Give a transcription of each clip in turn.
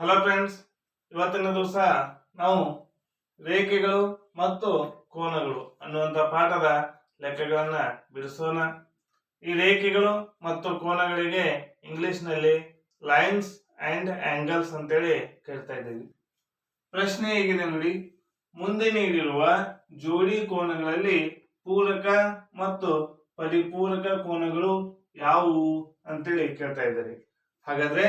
Hello friends ಇವತ್ತಿನ ದಿವಸ ನಾವು ರೇಖೆಗಳು ಮತ್ತು ಕೋನಗಳು ಅನ್ನುವಂಥ ಪಾಠದ ಲೆಕ್ಕಗಳನ್ನ ಬಿಡಿಸೋಣ. ಈ ರೇಖೆಗಳು ಮತ್ತು ಕೋನಗಳಿಗೆ ಇಂಗ್ಲಿಷ್ನಲ್ಲಿ ಲೈನ್ಸ್ ಅಂಡ್ ಆಂಗಲ್ಸ್ ಅಂತೇಳಿ ಕೇಳ್ತಾ ಇದ್ದೀವಿ. ಪ್ರಶ್ನೆ ಹೇಗಿದೆ ನೋಡಿ. ಮುಂದೆ ನೀಡಿರುವ ಜೋಡಿ ಕೋನಗಳಲ್ಲಿ ಪೂರಕ ಮತ್ತು ಪರಿಪೂರಕ ಕೋನಗಳು ಯಾವುವು ಅಂತೇಳಿ ಕೇಳ್ತಾ ಇದ್ದಾರೆ. ಹಾಗಾದ್ರೆ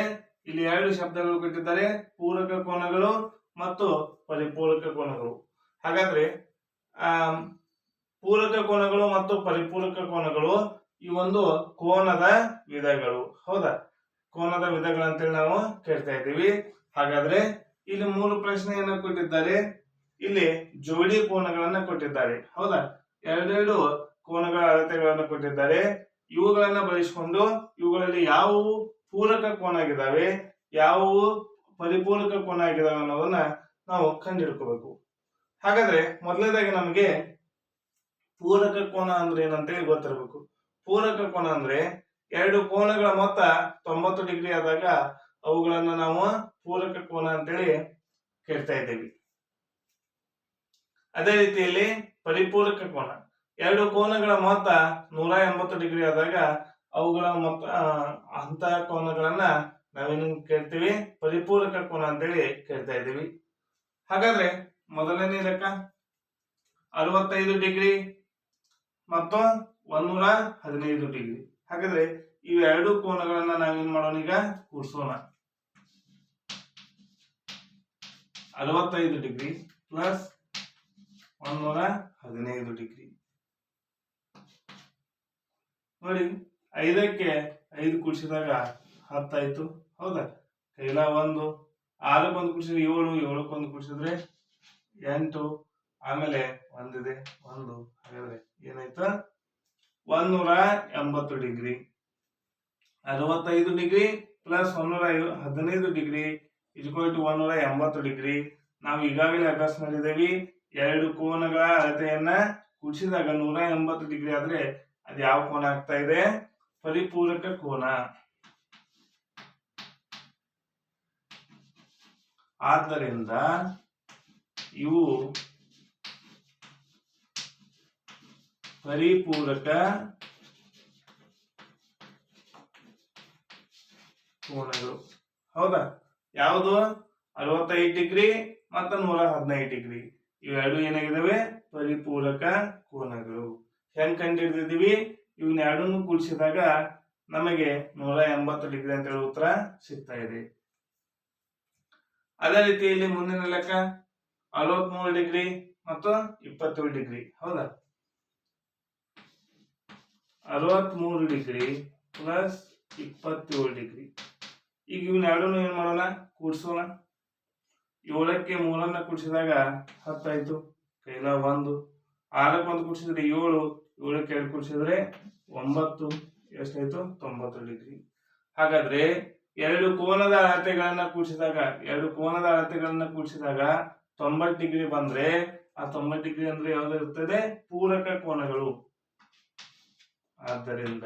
ಇಲ್ಲಿ ಎರಡು ಶಬ್ದಗಳು ಕೊಟ್ಟಿದ್ದಾರೆ. ಪೂರಕ ಕೋನಗಳು ಮತ್ತು ಪರಿಪೂರಕ ಕೋನಗಳು. ಹಾಗಾದ್ರೆ ಪೂರಕ ಕೋನಗಳು ಮತ್ತು ಪರಿಪೂರಕ ಕೋನಗಳು ಈ ಒಂದು ಕೋನದ ವಿಧಗಳು. ಹೌದಾ? ಕೋನದ ವಿಧಗಳು ಅಂತೇಳಿ ನಾವು ಕೇಳ್ತಾ ಇದ್ದೀವಿ. ಹಾಗಾದ್ರೆ, ಇಲ್ಲಿ ಮೂರು ಪ್ರಶ್ನೆಯನ್ನು ಕೊಟ್ಟಿದ್ದಾರೆ. ಇಲ್ಲಿ ಜೋಡಿ ಕೋನಗಳನ್ನ ಕೊಟ್ಟಿದ್ದಾರೆ. ಹೌದಾ? ಎರಡೆರಡು ಕೋನಗಳ ಅಳತೆಗಳನ್ನು ಕೊಟ್ಟಿದ್ದಾರೆ. ಇವುಗಳನ್ನ ಬಳಸಿಕೊಂಡು ಇವುಗಳಲ್ಲಿ ಯಾವುವು ಪೂರಕ ಕೋನ ಆಗಿದಾವೆ ಯಾವುವು ಪರಿಪೂರಕ ಕೋನ ಆಗಿದಾವೆ ಅನ್ನೋದನ್ನ ನಾವು ಕಂಡುಹಿಡ್ಕೋಬೇಕು ಹಾಗಾದ್ರೆ ಮೊದಲನೇದಾಗಿ ನಮಗೆ ಪೂರಕ ಕೋನ ಅಂದ್ರೆ ಏನಂತೇಳಿ ಗೊತ್ತಿರಬೇಕು. ಪೂರಕ ಕೋನ ಅಂದ್ರೆ ಎರಡು ಕೋನಗಳ ಮೊತ್ತ ತೊಂಬತ್ತು ಡಿಗ್ರಿ ಆದಾಗ ಅವುಗಳನ್ನ ನಾವು ಪೂರಕ ಕೋನ ಅಂತೇಳಿ ಕೇಳ್ತಾ ಇದ್ದೀವಿ. ಅದೇ ರೀತಿಯಲ್ಲಿ ಪರಿಪೂರಕ ಕೋನ. ಎರಡು ಕೋನಗಳ ಮೊತ್ತ ನೂರ ಎಂಬತ್ತು ಡಿಗ್ರಿ ಆದಾಗ ಅವುಗಳ ಮೊತ್ತ ಅಂತಹ ಕೋನಗಳನ್ನ ನಾವೇನು ಕೇಳ್ತೀವಿ? ಪರಿಪೂರಕ ಕೋನ ಅಂತೇಳಿ ಕೇಳ್ತಾ ಇದ್ದೀವಿ. ಹಾಗಾದ್ರೆ ಮೊದಲನೇ ಲೆಕ್ಕ, ಅರವತ್ತೈದು ಡಿಗ್ರಿ ಮತ್ತು ಒಂದೂರ ಹದಿನೈದು ಡಿಗ್ರಿ. ಹಾಗಾದ್ರೆ ಇವೆರಡು ಕೋನಗಳನ್ನ ನಾವೇನ್ ಮಾಡೋಣ ಈಗ? ಕೂಡಿಸೋಣ ಅರವತ್ತೈದು ಡಿಗ್ರಿ ಪ್ಲಸ್ ಒಂದೂರ ಹದಿನೈದು ಡಿಗ್ರಿ. ನೋಡಿ ಐದಕ್ಕೆ ಐದು ಕೂಡಿಸಿದಾಗ ಹತ್ತಾಯ್ತು. ಹೌದಾ? ಕೈಲ ಒಂದು. ಆರಕ್ಕೆ ಒಂದು ಕೂಡಿಸಿದ್ರೆ ಏಳು ಏಳಕ್ಕೆ ಒಂದು ಕೂಡಿಸಿದ್ರೆ ಎಂಟು. ಆಮೇಲೆ ಒಂದಿದೆ, ಒಂದು. ಹಾಗಾದ್ರೆ ಏನಾಯ್ತು? ಒಂದೂರ ಎಂಬತ್ತು ಡಿಗ್ರಿ. ಅರವತ್ತೈದು ಡಿಗ್ರಿ ಪ್ಲಸ್ ಒಂದೂರ ಹದಿನೈದು ಡಿಗ್ರಿ ಇಜ್ಕೊಲ್ ಟು ಒಂದೂರ ಎಂಬತ್ತು ಡಿಗ್ರಿ. ನಾವು ಈಗಾಗಲೇ ಅಭ್ಯಾಸ ಮಾಡಿದ್ದೇವೆ. ಎರಡು ಕೋನಗಳ ಅಳತೆಯನ್ನ ಕುಡಿಸಿದಾಗ ನೂರ ಎಂಬತ್ತು ಡಿಗ್ರಿ ಆದ್ರೆ ಅದು ಯಾವ ಕೋನ ಆಗ್ತಾ ಇದೆ? ಪರಿಪೂರಕ ಕೋನ. ಆದ್ದರಿಂದ ಇವು ಪರಿಪೂರಕ ಕೋನಗಳು. ಹೌದಾ? ಯಾವುದು? ಅರವತ್ತೈದು ಡಿಗ್ರಿ ಮತ್ತು ನೂರ ಹದಿನೈದು ಡಿಗ್ರಿ. ಇವೆರಡು ಏನಾಗಿದಾವೆ? ಪರಿಪೂರಕ ಕೋನಗಳು. ಹೆಂಗ್ ಕಂಡಿಡಿದಿವಿ ಇವನ್ನ ಎರಡನ್ನು ಕೂಡಿಸಿದಾಗ ನಮಗೆ ನೂರ ಎಂಬತ್ತು ಡಿಗ್ರಿ ಅಂತ ಹೇಳಿ ಉತ್ತರ ಸಿಗ್ತಾ ಇದೆ. ಅದೇ ರೀತಿಯಲ್ಲಿ ಮುಂದಿನ ಲೆಕ್ಕ ಅರವತ್ಮೂರು ಡಿಗ್ರಿ ಮತ್ತು ಇಪ್ಪತ್ತೇಳು ಡಿಗ್ರಿ, ಹೌದಾ? ಅರವತ್ಮೂರು ಡಿಗ್ರಿ ಪ್ಲಸ್ ಇಪ್ಪತ್ತೇಳು ಡಿಗ್ರಿ. ಈಗ ಇವನ್ನ ಎರಡನ್ನು ಏನ್ ಮಾಡೋಣ? ಕೂಡಿಸೋಣ. ಏಳಕ್ಕೆ ಮೂರನ್ನ ಕೂಡಿಸಿದಾಗ ಹತ್ತಾಯ್ತು. ಕೈಲ ಒಂದು. ಆರಕ್ಕೆ ಒಂದು ಕೂಡಿಸಿದ್ರೆ ಏಳು, ಏಳಕ್ಕೆ ಎರಡು ಕೂಡಿಸಿದ್ರೆ ಒಂಬತ್ತು, ಎಷ್ಟಾಯ್ತು? ತೊಂಬತ್ತು ಡಿಗ್ರಿ. ಹಾಗಾದ್ರೆ ಎರಡು ಕೋನದ ಅಳತೆಗಳನ್ನ ಕೂಡಿಸಿದಾಗ, ಎರಡು ಕೋನದ ಅಳತೆಗಳನ್ನ ಕೂಡಿಸಿದಾಗ ತೊಂಬತ್ತು ಡಿಗ್ರಿ ಬಂದ್ರೆ, ಆ ತೊಂಬತ್ತು ಡಿಗ್ರಿ ಅಂದ್ರೆ ಯಾವ್ದು ಇರ್ತದೆ ಪೂರಕ ಕೋನಗಳು. ಆದ್ದರಿಂದ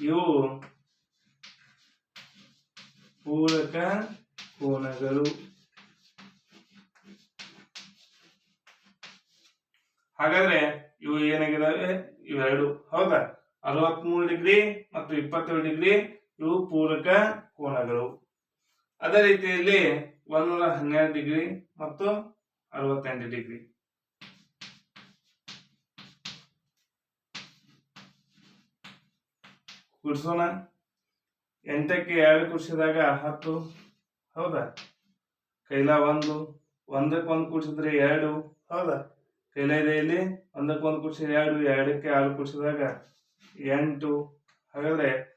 ಇವು ಪೂರಕ ಕೋನಗಳು. ಹಾಗಾದ್ರೆ ಇವು ಏನಾಗಿದಾವೆ? ಇವೆರಡು. ಹೌದಾ? ಅರವತ್ಮೂರು ಡಿಗ್ರಿ ಮತ್ತು ಇಪ್ಪತ್ತೇಳು ಡಿಗ್ರಿ ಇವು ಪೂರಕ ಕೋನಗಳು. ಅದೇ ರೀತಿಯಲ್ಲಿ ಒಂದೂರ ಹನ್ನೆರಡು ಡಿಗ್ರಿ ಮತ್ತು ಅರವತ್ತೆಂಟು ಡಿಗ್ರಿ. ಕೂಡಿಸೋಣ. ಎಂಟಕ್ಕೆ ಎರಡು ಕೂಡಿಸಿದಾಗ ಹತ್ತು. ಹೌದಾ? ಕೈಲ ಒಂದು. ಒಂದಕ್ಕೆ ಒಂದು ಕೂಡಿಸಿದ್ರೆ ಎರಡು. ಹೌದಾ? ಕೈಲ ಇದೆ ಇಲ್ಲಿ? ಒಂದಕ್ಕೆ ಒಂದು ಕೂಡಿಸಿದ್ರೆ ಎರಡು, ಎರಡಕ್ಕೆ ಆರು ಕೂಡಿಸಿದಾಗ ಎಂಟು. ಹಾಗಾದ್ರೆ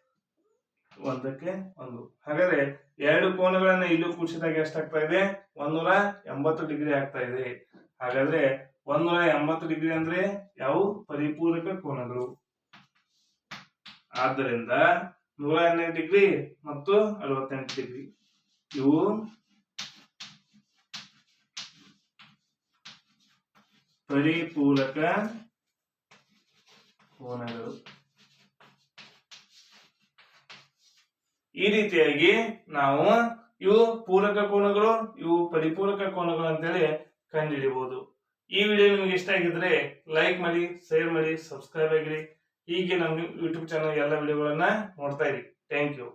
ಒಂದಕ್ಕೆ ಒಂದು. ಹಾಗಾದ್ರೆ ಎರಡು ಕೋನಗಳನ್ನ ಇಲ್ಲೂ ಕೂಡಿಸಿದಾಗ ಎಷ್ಟಾಗ್ತಾ ಇದೆ? ಒಂದೂರ ಎಂಬತ್ತು ಡಿಗ್ರಿ ಆಗ್ತಾ ಇದೆ. ಹಾಗಾದ್ರೆ ಒಂದೂರ ಎಂಬತ್ತು ಡಿಗ್ರಿ ಅಂದ್ರೆ ಯಾವ ಪರಿಪೂರಕ ಕೋನಗಳು. ಆದ್ದರಿಂದ ನೂರ ಹನ್ನೆರಡು ಡಿಗ್ರಿ ಮತ್ತು ಅರವತ್ತೆಂಟು ಡಿಗ್ರಿ. ಇವು ಪರಿಪೂರಕ ಕೋನಗಳು. ಈ ರೀತಿಯಾಗಿ ನಾವು ಇವು ಪೂರಕ ಕೋನಗಳು, ಇವು ಪರಿಪೂರಕ ಕೋನಗಳು ಅಂತೇಳಿ ಕಂಡುಹಿಡಿಬಹುದು ಈ ವಿಡಿಯೋ ನಿಮಗೆ ಇಷ್ಟ ಆಗಿದ್ರೆ ಲೈಕ್ ಮಾಡಿ, ಶೇರ್ ಮಾಡಿ, ಸಬ್ಸ್ಕ್ರೈಬ್ ಆಗಿರಿ. ಹೀಗೆ ನಮ್ಮ ಯೂಟ್ಯೂಬ್ ಚಾನಲ್ ಎಲ್ಲ ವಿಡಿಯೋಗಳನ್ನ ನೋಡ್ತಾ ಇರಿ. Thank you